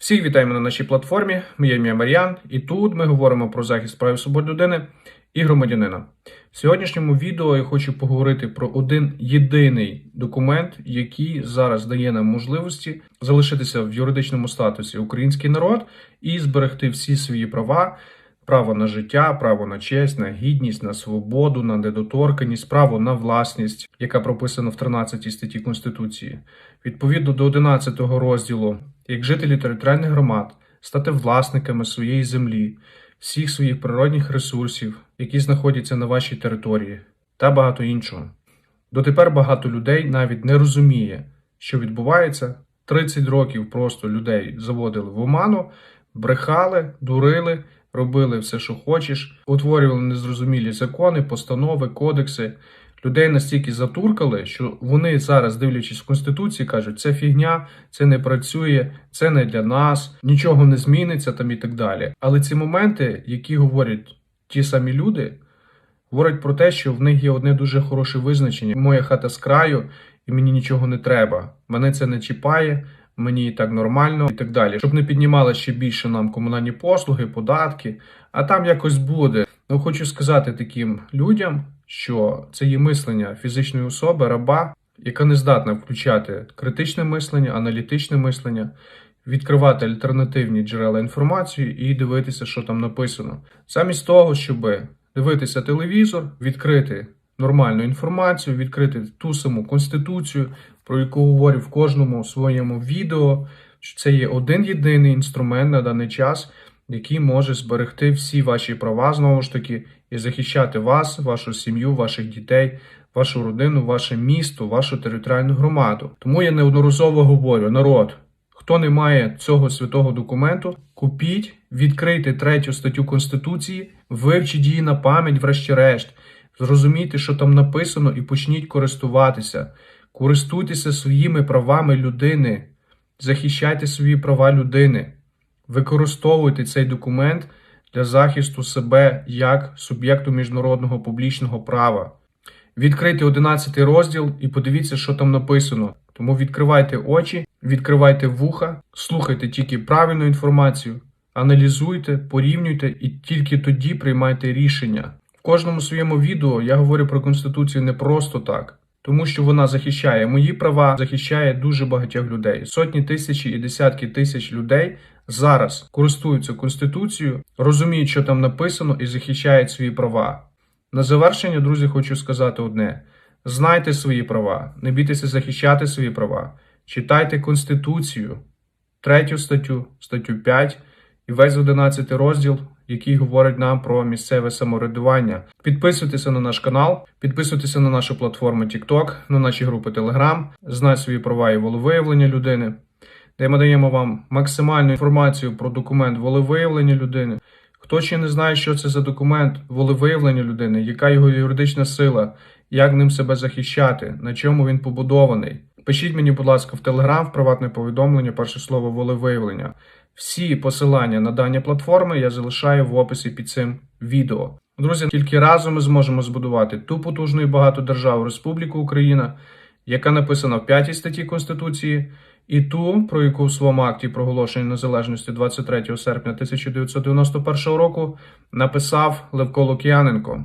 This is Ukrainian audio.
Всіх вітаємо на нашій платформі. Моє ім'я Мар'ян, і тут ми говоримо про захист прав і свобод людини і громадянина. В сьогоднішньому відео я хочу поговорити про один єдиний документ, який зараз дає нам можливості залишитися в юридичному статусі український народ і зберегти всі свої права. Право на життя, право на честь, на гідність, на свободу, на недоторканність, право на власність, яка прописана в 13 статті Конституції. Відповідно до 11 розділу, як жителі територіальних громад стати власниками своєї землі, всіх своїх природних ресурсів, які знаходяться на вашій території, та багато іншого. Дотепер багато людей навіть не розуміє, що відбувається. 30 років просто людей заводили в оману, брехали, дурили, робили все, що хочеш, утворювали незрозумілі закони, постанови, кодекси. Людей настільки затуркали, що вони зараз, дивлячись в Конституції, кажуть, це фігня, це не працює, це не для нас, нічого не зміниться там і так далі. Але ці моменти, які говорять ті самі люди, говорять про те, що в них є одне дуже хороше визначення: моя хата з краю, і мені нічого не треба. Мене це не чіпає. Мені і так нормально і так далі, щоб не піднімали ще більше нам комунальні послуги, податки, а там якось буде. Ну хочу сказати таким людям, що це є мислення фізичної особи, раба, яка не здатна включати критичне мислення, аналітичне мислення, відкривати альтернативні джерела інформації і дивитися, що там написано. Замість того, щоб дивитися телевізор, відкрити нормальну інформацію, відкрити ту саму конституцію, про яку говорю в кожному своєму відео, що це є один єдиний інструмент на даний час, який може зберегти всі ваші права знову ж таки і захищати вас, вашу сім'ю, ваших дітей, вашу родину, ваше місто, вашу територіальну громаду. Тому я неодноразово говорю: народ, хто не має цього святого документу, купіть, відкрийте третю статтю Конституції, вивчіть її на пам'ять, врешті-решт. Зрозумійте, що там написано, і почніть користуватися. Користуйтеся своїми правами людини, захищайте свої права людини, використовуйте цей документ для захисту себе як суб'єкту міжнародного публічного права. Відкрийте 11 розділ і подивіться, що там написано. Тому відкривайте очі, відкривайте вуха, слухайте тільки правильну інформацію, аналізуйте, порівнюйте і тільки тоді приймайте рішення. В кожному своєму відео я говорю про Конституцію не просто так, тому що вона захищає мої права, захищає дуже багатьох людей. Сотні тисячі і десятки тисяч людей зараз користуються Конституцією, розуміють, що там написано, і захищають свої права. На завершення, друзі, хочу сказати одне: знайте свої права, не бійтеся захищати свої права, читайте Конституцію, третю статтю, статтю 5 і весь 11 розділ, який говорить нам про місцеве самоврядування. Підписуйтеся на наш канал, підписуйтеся на нашу платформу TikTok, на наші групи Telegram, знай свої права і волевиявлення людини, де ми даємо вам максимальну інформацію про документ волевиявлення людини. Хто ще не знає, що це за документ волевиявлення людини, яка його юридична сила, як ним себе захищати, на чому він побудований. Пишіть мені, будь ласка, в Телеграм, в приватне повідомлення, перше слово волевиявлення. Всі посилання на дані платформи я залишаю в описі під цим відео. Друзі, тільки разом ми зможемо збудувати ту потужну і багату державу Республіку Україна, яка написана в 5 статті Конституції, і ту, про яку в своєму акті проголошення незалежності 23 серпня 1991 року написав Левко Лук'яненко.